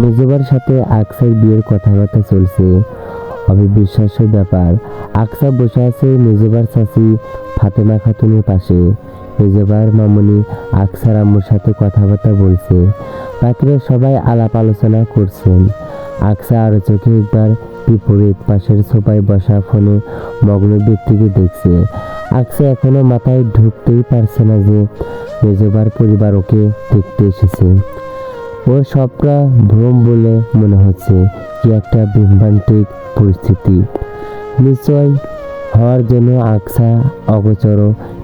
মেজবার সাথে আকসার বিয়ের কথাবার্তা চলছে। অবিশ্বাস্য ব্যাপার, আকসা বসে আছে মেজবার চাচি ফাতেমা খাতুনের পাশে। মেজবার মামুনি আকসার আম্মুর সাথে কথাবার্তা বলছে। বাকিরা সবাই আলাপ আলোচনা করছেন। আকসা আরও চোখে একবার বিপরীত পাশের সোফায় বসা ফোনে মগ্ন ব্যক্তিকে দেখছে। আকসা এখনও মাথায় ঢুকতেই পারছে না যে মেজবার পরিবার ওকে দেখতে এসেছে। ওর সবটা ভ্রম বলে মনে হচ্ছে কি একটা বিভ্রান্তিক পরিস্থিতি। নিশ্চয় হওয়ার জন্য আকসা অগোচর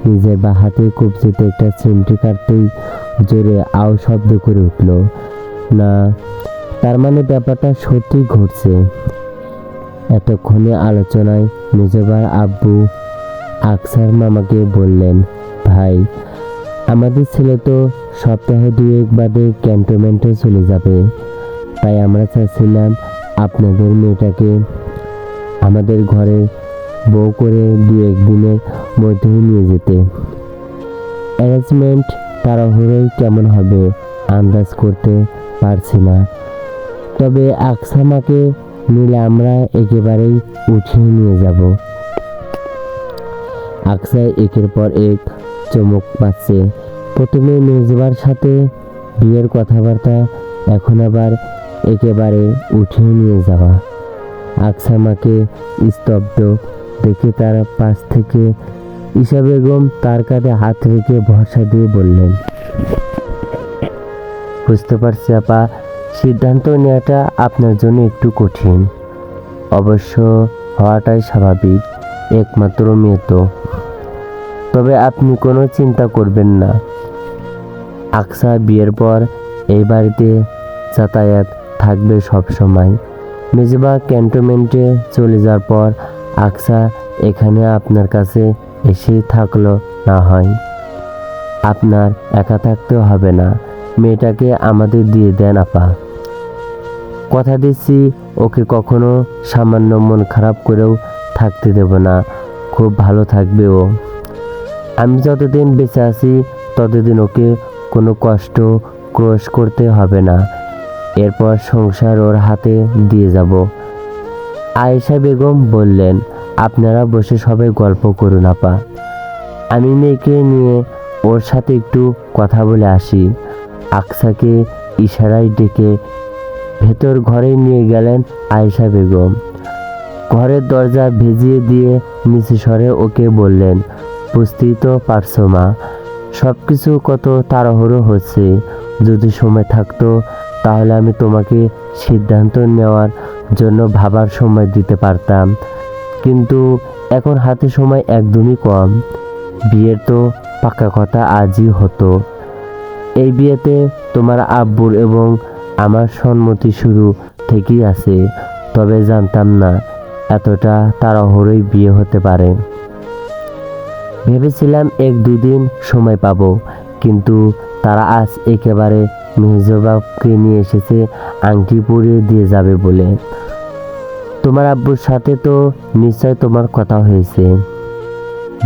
নিজের বা হাতে কবজিতে একটা চিমটি কাটতেই জোরে আও শব্দ করে উঠল, না, তার মানে ব্যাপারটা সত্যি ঘটছে। এতক্ষণে আলোচনায় মেজবার আব্বু আকসার মামাকে বললেন, ভাই আমাদের ছেলে তো সপ্তাহে দুয়েক বাদে ক্যান্টনমেন্টে চলে যাবে। তাই আমরা চাচ্ছিলাম আপনাদের মেয়েটাকে আমাদের ঘরে বউ করে দু একদিনের মধ্যেই নিয়ে যেতে। অ্যারেঞ্জমেন্ট তাড়াহুড়োই কেমন হবে আন্দাজ করতে পারছি না। তবে আকসামাকে নিলে আমরা একেবারেই উঠিয়ে নিয়ে যাব। আকসায় একের পর এক চমক পাচ্ছে। প্রথমে মেজবার সাথে বিয়ের কথাবার্তা, এখন আবার একেবারে উঠিয়ে নিয়ে যাওয়া। আকসামাকে স্তব্ধ দেখে তার পাশ থেকে ঈশা বেগম তার কাঁধে হাত রেখে ভরসা দিয়ে বললেন, বুঝতে পারছি আপা, সিদ্ধান্ত নেওয়াটা আপনার জন্য একটু কঠিন। অবশ্য হওয়াটাই স্বাভাবিক, একমাত্র মেয়ে তো। তবে আপনি কোনো চিন্তা করবেন না। আকসা বিয়ের পর এই বাড়িতে যাতায়াত থাকবে সব সময় মেজবা ক্যান্টনমেন্টে চলে যাওয়ার পর আকসা এখানে আপনার কাছে এসেই থাকল না হয়। আপনার একা থাকতেও হবে না। মেয়েটাকে আমাদের দিয়ে দেন আপা। কথা দিচ্ছি, ওকে কখনো সামান্য মন খারাপ করেও থাকতে দেব না। খুব ভালো থাকবে ও। আমি যতদিন বেঁচে আছি, ততদিন ওকে কোনো কষ্ট ক্রোশ করতে হবে না। এরপর সংসার ওর হাতে দিয়ে যাব। আয়েশা বেগম বললেন, আপনারা বসে সবাই গল্প করুন, আপা। আমি মেয়েকে নিয়ে ওর সাথে একটু কথা বলে আসি। আকসাকে ইশারায় ডেকে ভেতর ঘরে নিয়ে গেলেন আয়েশা বেগম। ঘরের দরজা ভেজিয়ে দিয়ে নিচু স্বরে ওকে বললেন বুঝতেই তো পারছ মা। সব কিছু কত তাড়াহুড়ো হচ্ছে। যদি সময় থাকতো, তাহলে আমি তোমাকে সিদ্ধান্ত নেওয়ার জন্য ভাবার সময় দিতে পারতাম। কিন্তু এখন হাতে সময় একদমই কম। বিয়ের তো পাকা কথা আজই হতো। এই বিয়েতে তোমার আব্বুর এবং আমার সম্মতি শুরু থেকেই আছে। তবে জানতাম না, এতটা তাড়াহুড়োই বিয়ে হতে পারে। ভেবেছিলাম এক দুদিন সময় পাব, কিন্তু তারা আজ একেবারে মেহজবাবকে নিয়ে এসেছে আংটি পরিয়ে দিয়ে যাবে বলে। তোমার আব্বুর সাথে তো নিশ্চয় তোমার কথা হয়েছে।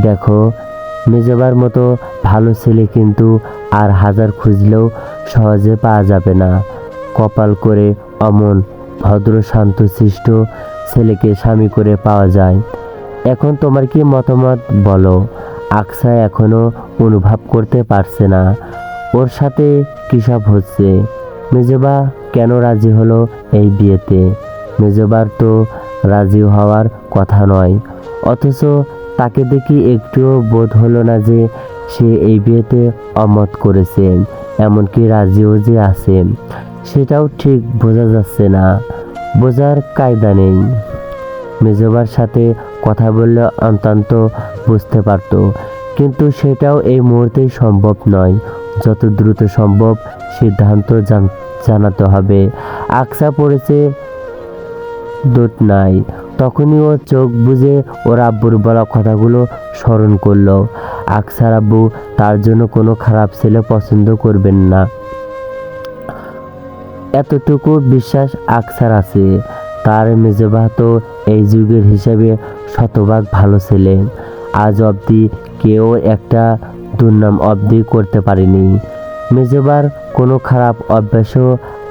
দেখো, মেজবার মতো ভালো ছেলে কিন্তু আর হাজার খুঁজলেও সহজে পাওয়া যাবে না। কপাল করে অমন ভদ্র শান্ত শান্তশিষ্ট ছেলেকে স্বামী করে পাওয়া যায়। এখন তোমার কি মতামত বলো? আকসা এখনও অনুভব করতে পারছে না। ওর সাথে কিসব হচ্ছে? মেজবা কেন রাজি হলো এই বিয়েতে? মেজবার তো রাজি হওয়ার কথা নয়। অথচ তাকে দেখি একটুও বোধ হলো না যে সে এই বিয়েতে অমত করেছে, এমনকি রাজিও যে আছে। সেটাও ঠিক বোঝা যাচ্ছে না। বোঝার কায়দা নেই। মেজবার সাথে কথা বললে অন্তত বুঝতে পারত। কিন্তু সেটাও এই মুহূর্তেই সম্ভব নয়। যত দ্রুত সম্ভব সিদ্ধান্ত জানাতে হবে। আকসা পড়েছে দোট নাই। তখনই ও চোখ বুজে ওর আব্বুর বলা কথাগুলো স্মরণ করল। আকসার আব্বু তার জন্য কোনো খারাপ ছেলে পছন্দ করবেন না। এতটুকু বিশ্বাস আকসার আছে। তার মেজবা তো এই যুগের হিসাবে শতভাগ ভালো ছেলে। আজ অবধি কেউ একটা দুর্নাম অবধি করতে পারেনি। মেজবার কোনো খারাপ অভ্যাসও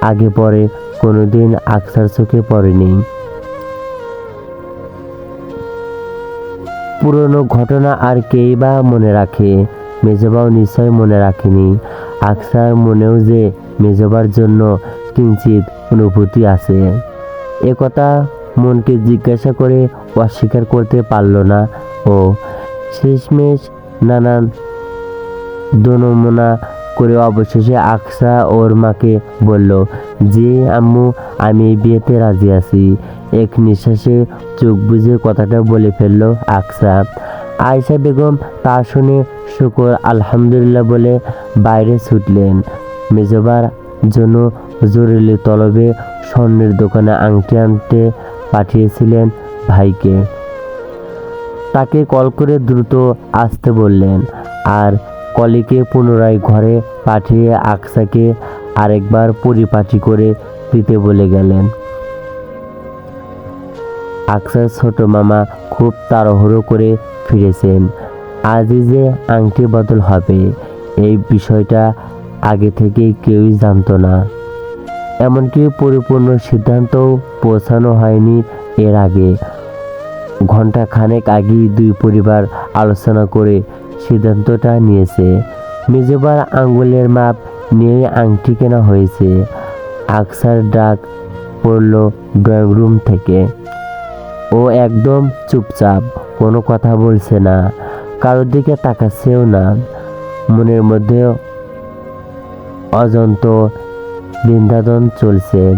আগে পরে কোনোদিন আকসার চোখে পড়েনি। পুরনো ঘটনা আর কেই বা মনে রাখে, মেজবাও নিশ্চয় মনে রাখেনি। আকসার মনেও যে মেজবার জন্য কিঞ্চিত অনুভূতি আছে। একথা মনকে জিজ্ঞাসা করে অস্বীকার করতে পারল না ও শেষমেশ নানান দনমনা করে অবশেষে আকসা ওর মাকে বলল যে আম্মু, আমি বিয়েতে রাজি আছি। এক নিঃশ্বাসে চোখ বুঝে কথাটা বলে ফেলল আকসা। আয়সা বেগম তা শুনে শুকর আলহামদুলিল্লাহ বলে বাইরে ছুটলেন। মেজবার জন্য জরুরি তলবে স্বর্ণের দোকানে আংটি আনতে পাঠিয়েছিলেন ভাইকে। তাকে কল করে দ্রুত আসতে বললেন আর কলিকে পুনরায় ঘরে পাঠিয়ে আকসাকে আরেকবার পরিপাটি করে দিতে বলে গেলেন। আকসার ছোট মামা খুব তাড়াহুড়ো করে ফিরেছেন। আজই যে আংটি বদল হবে, এই বিষয়টা আগে থেকে কেউই জানতো না। এমনকি পরিপূর্ণ সিদ্ধান্তও পৌঁছানো হয়নি এর আগে। ঘণ্টা খানেক আগেই দুই পরিবার আলোচনা করে সিদ্ধান্তটা নিয়েছে। মেজবার আঙ্গুলের মাপ নিয়ে আংটি কেনা হয়েছে। আকসার ডাক পড়ল ড্রয়িং রুম থেকে। ও একদম চুপচাপ, কোনো কথা বলছে না, কারোর দিকে তাকাচ্ছেও না। মনের মধ্যে অজন্ত বৃন্দাদন চলছে।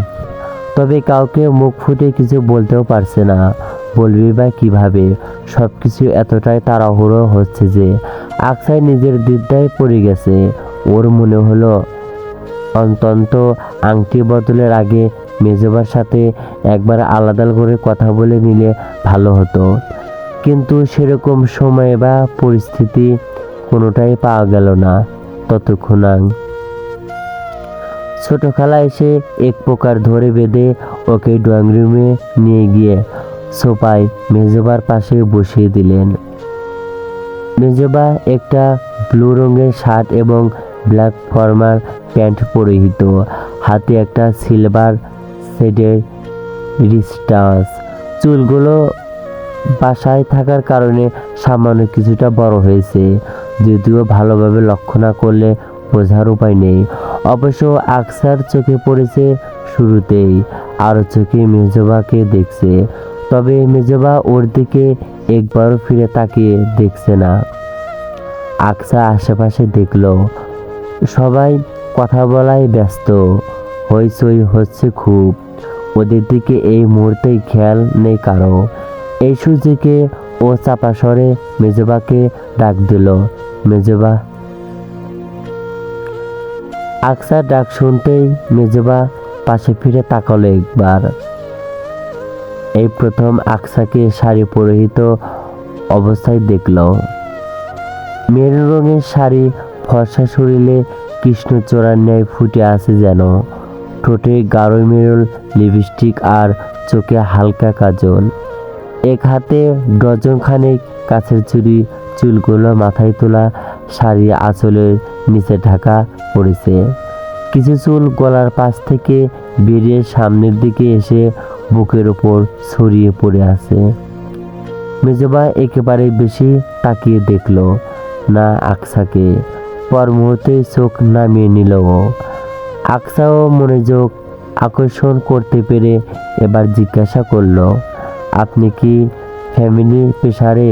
তবে কাউকে মুখ ফুটে কিছু বলতেও পারছে না। বলবি বা কীভাবে? সব কিছু এতটাই তাড়াহুড়ো হচ্ছে যে আকসাই নিজের দ্বিধায় পড়ে গেছে। ওর মনে হলো অন্তন্ত আংটি বদলের আগে মেজবার সাথে একবার আলাদা করে কথা বলে নিলে ভালো হতো। কিন্তু সেরকম সময় বা পরিস্থিতি কোনোটাই পাওয়া গেল না। ততক্ষণ ছোট খালা এসে এক প্রকার ধরে বেঁধে ওকে ড্রয়িং রুমে নিয়ে গিয়ে সোফায় মেজবার পাশে বসিয়ে দিলেন। মেজবা একটা ব্লু রঙের শার্ট এবং ব্ল্যাক ফর্মার প্যান্ট পরিহিত। হাতে একটা সিলভার শেডের রিস্টাস চুলগুলো বাসায় থাকার কারণে সামান্য কিছুটা বড় হয়েছে, যদিও ভালোভাবে লক্ষ্য না করলে বোঝার উপায় নেই। অবশ্য আকসার চোখে পড়েছে শুরুতেই আরও চোখে মেজবাকে দেখছে। তবে মেজবা ওর দিকে একবারও ফিরে তাকিয়ে দেখছে না। আকসা আশেপাশে দেখল। সবাই কথা বলায় ব্যস্ত। হইচই হচ্ছে খুব। ওদের দিকে এই মুহূর্তেই খেয়াল নেই কারও। এই সুযোগে ও চাপা স্বরে মেজবাকে ডাক দিল। মেজবা আকসার ডাক শুনতেই মেজবা পাশে ফিরে তাকালো একবার। এই প্রথম আকসাকে শাড়ি পরিহিত অবস্থায় দেখল। মেরুন রঙের শাড়ি, ফর্সা শরীরে কৃষ্ণচূড়ার ন্যায় ফুটে আছে যেন। ঠোঁটে গাঢ় মেরুল লিপস্টিক আর চোখে হালকা কাজল। এক হাতে ডজন খানেক কাছের চুড়ি, চুলগুলো মাথায় তোলা শাড়ি আঁচলের নিচে ঢাকা পড়েছে। কিছু চুল গলার পাশ থেকে বেরিয়ে সামনের দিকে এসে বুকের ওপর ছড়িয়ে পড়ে আছে। মেজবা একেবারে বেশি তাকিয়ে দেখল, না আকসাকে। পর মুহূর্তে চোখ নামিয়ে নিল ও। মনোযোগ আকর্ষণ করতে পেরে এবার জিজ্ঞাসা করল, আপনি কি ফ্যামিলি প্রেশারে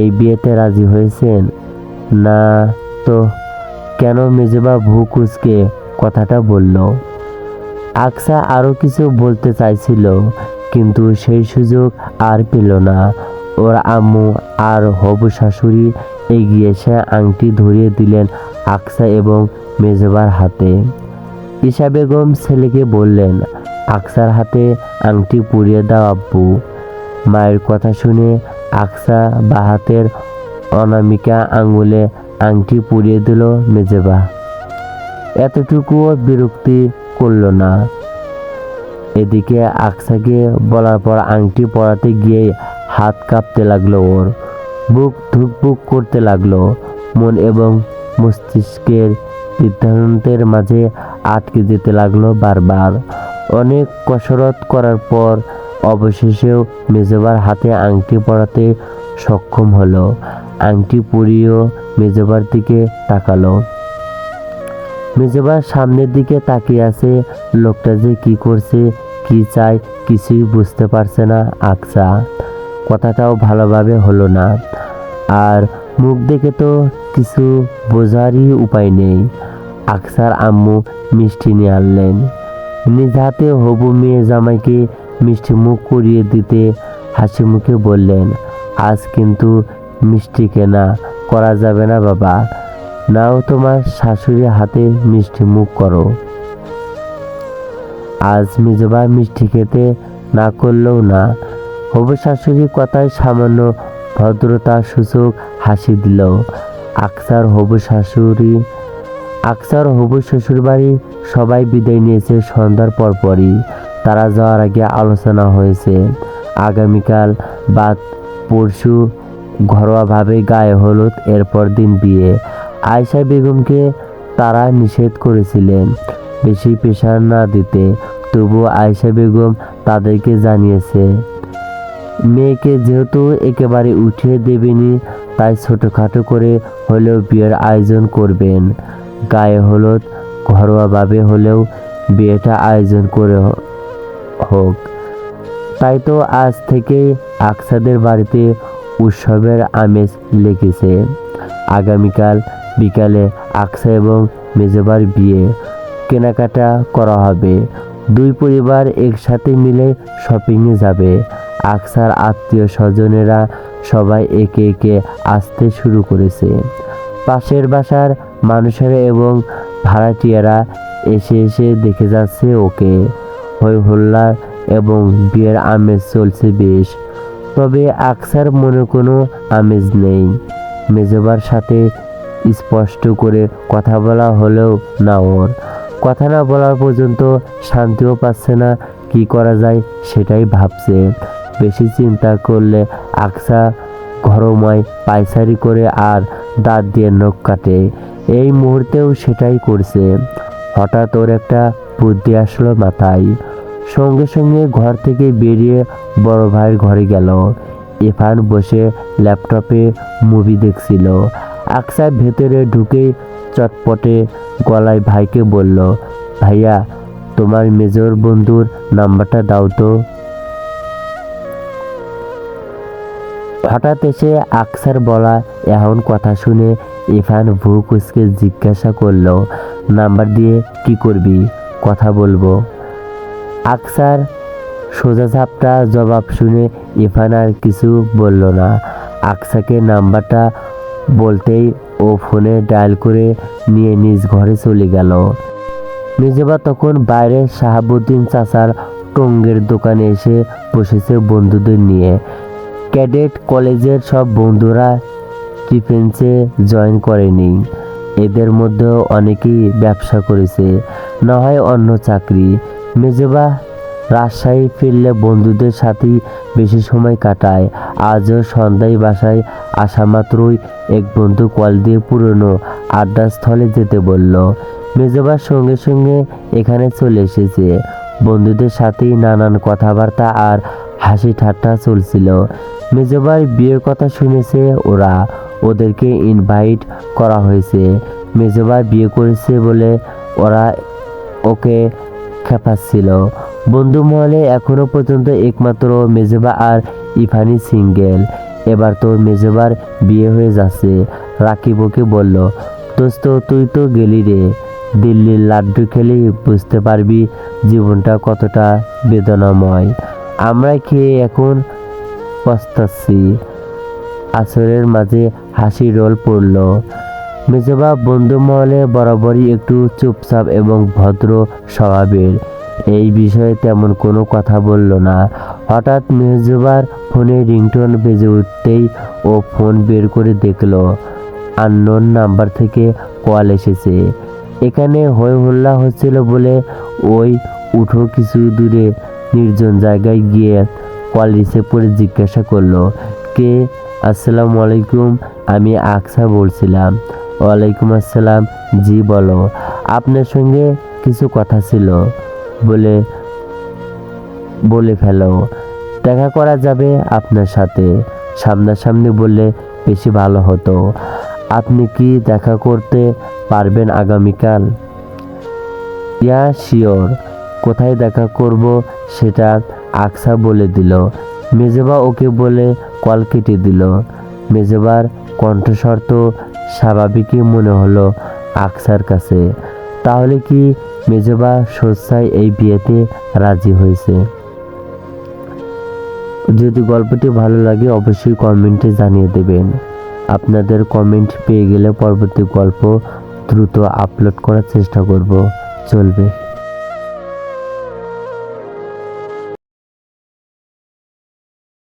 এই বিয়েতে রাজি হয়েছেন? না তো কেন মেজবা ভূ কুচকে কথাটা বলল? আকসা আরও কিছু বলতে চাইছিল, কিন্তু সেই সুযোগ আর পেল না। ওর আম্মু আর হবু শাশুড়ি এগিয়ে এসে আংটি ধরিয়ে দিলেন আকসা এবং মেজবার হাতে। ঈশা বেগম ছেলেকে বললেন, আকসার হাতে আংটি পুড়িয়ে দাও, আব্বু। মায়ের কথা শুনে আকসা বাহাতের অনামিকা আঙ্গুলে আংটি পুড়িয়ে দিল মেজবা। এতটুকুও বিরক্তি করল না। এদিকে আকসাকে বলার পর আংটি পরাতে গিয়ে হাত কাঁপতে লাগল ওর। বুক ধুকপুক করতে লাগল। মন এবং মস্তিষ্কের সিদ্ধান্তের মাঝে আটকে যেতে লাগল বারবার। অনেক কসরত করার পর অবশেষেও মেজবার হাতে আংটি পরাতে সক্ষম হলো। আংটি পরিয়েও মেজবার দিকে তাকালো। মেজবার সামনের দিকে তাকিয়ে আছে, লোকটা যে কি করছে, কি চায়, কিছুই বুঝতে পারছে না আকসা কথাটাও ভালোভাবে হলো না। আর মুখ দেখে তো কিছু বোঝারই উপায় নেই। আকসার আম্মু মিষ্টি নিয়ে আনলেন। নিজ হাতে হবু মেয়ে জামাইকে মিষ্টি মুখ করিয়ে দিতে হাসি মুখে বললেন, আজ কিন্তু মিষ্টি কেনা করা যাবে না বাবা। নাও তোমার শাশুড়ি হাতে মিষ্টি মুখ করো। আজ মেজবা মিষ্টি খেতে না করলেও না। হবু শাশুড়ি কথায় সামান্য ভদ্রতার সূচক হাসি দিল। আকসার হবু শাশুড়ি, আকসার হবু শ্বশুর বাড়ি সবাই বিদায় নিয়েছে সন্ধ্যার পরপরই। তারা যাওয়ার আগে আলোচনা হয়েছে। আগামীকাল বা পরশু ঘরোয়াভাবে গায়ে হলুদ, এরপর দিন বিয়ে। আয়শা বেগমকে তারা নিষেধ করেছিলেন। বেশি প্রেশার না দিতে, তবুও আয়শা বেগম তাদেরকে জানিয়েছে। মেয়েকে যেহেতু একেবারে উঠিয়ে দেবেনি, তাই ছোটোখাটো করে হলেও বিয়ের আয়োজন করবেন। গায়ে হলুদ, ঘরোয়াভাবে হলেও বিয়েটা আয়োজন করে হোক। তাই তো আজ থেকেই আকসাদের বাড়িতে উৎসবের আমেজ লেগেছে। আগামীকাল বিকালে আকসা এবং মেজবার বিয়ে কেনাকাটা করা হবে। দুই পরিবার একসাথে মিলে শপিংয়ে যাবে। আকসার আত্মীয় স্বজনেরা সবাই একে একে আসতে শুরু করেছে। পাশের বাসার মানুষেরা এবং ভাড়াটিয়ারা এসে এসে দেখে যাচ্ছে ওকে। হই হল্লা এবং বিয়ের আমেজ চলছে বেশ। তবে আকসার মনে কোনো আমেজ নেই। মেজবার সাথে স্পষ্ট করে কথা বলা হলেও না ওর কথা না বলার পর্যন্ত শান্তিও পাচ্ছে না, কি করা যায় সেটাই ভাবছে। বেশি চিন্তা করলে আকসা ঘরময় পায়চারি করে আর দাঁত দিয়ে নখ কাটে। এই মুহূর্তেও সেটাই করছে। হঠাৎ ওর একটা বুদ্ধি আসলো মাথায়। সঙ্গে সঙ্গে ঘর থেকে বেরিয়ে বড় ভাইয়ের ঘরে গেল। ইরফান বসে ল্যাপটপে মুভি দেখছিল। আকসা ভেতরে ঢুকে চটপটে গলায় ভাইকে বলল, ভাইয়া, তোমার মেজর বন্ধুর নাম্বারটা দাও তো। হঠাৎ এসে আকসার বলা এমন কথা শুনে ইরফান ভু কুচকে জিজ্ঞাসা করল, নাম্বার দিয়ে কি করবি? কথা বলব। আকসার সোজা ঝাপটা জবাব শুনে ইরফান আর কিছু বলল না। আকসাকে নাম্বারটা বলতেই ও ফোনে ডায়াল করে নিয়ে নিজ ঘরে চলে গেল। নিজেবা তখন বাইরে শাহাবুদ্দিন চাচার টঙ্গের দোকানে এসে বসেছে বন্ধুদের নিয়ে। ক্যাডেট কলেজের সব বন্ধুরা ডিফেন্সে জয়েন করেনি। এদের মধ্যেও অনেকেই ব্যবসা করেছে, না হয় অন্য চাকরি। মেজবা রাজশাহী ফিরলে বন্ধুদের সাথেই বেশি সময় কাটায়। আজও সন্ধ্যায় বাসায় আসা মাত্রই এক বন্ধু কল দিয়ে পুরনো আড্ডাস্থলে যেতে বলল মেজবার সঙ্গে সঙ্গে এখানে চলে এসেছে। বন্ধুদের সাথেই নানান কথাবার্তা আর হাসি ঠাট্টা চলছিল। মেজবার বিয়ের কথা শুনেছে ওরা, ওদেরকে ইনভাইট করা হয়েছে। মেজবার বিয়ে করেছে বলে ওরা ওকে খেপাচ্ছিল বন্ধু মহলে এখনও পর্যন্ত একমাত্র মেজবা আর ইফানি সিঙ্গেল। এবার তো মেজবার বিয়ে হয়ে যাচ্ছে রাকিব ওকে বলল। দোস্ত, তুই তো গেলি রে। দিল্লির লাড্ডু খেলে বুঝতে পারবি জীবনটা কতটা বেদনাময়। আমরা খেয়ে এখন পস্তাচ্ছি। আসরের মাঝে হাসি রোল পড়ল। মেজবা বন্ধু মহলে বরাবরই একটু চুপচাপ এবং ভদ্র স্বভাবের। এই বিষয়ে তেমন কোনো কথা বলল না। হঠাৎ মেজবার ফোনে রিংটোন বেজে উঠতেই ও ফোন বের করে দেখল, আননোন নাম্বার থেকে কল এসেছে। এখানে হই হল্লা হচ্ছিল বলে ওই উঠো কিছু দূরে নির্জন জায়গায় গিয়ে কল রিসিভ করে জিজ্ঞাসা করল, কে? আসসালামু আলাইকুম, আমি আকসা বলছিলাম। ওয়ালাইকুম আসসালাম। জি, বলো। আপনার সঙ্গে কিছু কথা ছিল বলে বলে ফেলো। দেখা করা যাবে আপনার সাথে। সামনাসামনি বললে বেশি ভালো হতো। আপনি কি দেখা করতে পারবেন আগামীকাল? Yeah, sure. কোথায় দেখা করব সেটা আকসা বলে দিল। মেজবা ওকে বলে কল কেটে দিল। মেজবার কণ্ঠস্বর তো স্বাভাবিকই মনে হলো আকসার কাছে। তাহলে কি মেজবা সস্যায় এই বিয়েতে রাজি হয়েছে? যদি গল্পটি ভালো লাগে অবশ্যই কমেন্টে জানিয়ে দেবেন। আপনাদের কমেন্ট পেয়ে গেলে পরবর্তী গল্প দ্রুত আপলোড করার চেষ্টা করব। চলবে।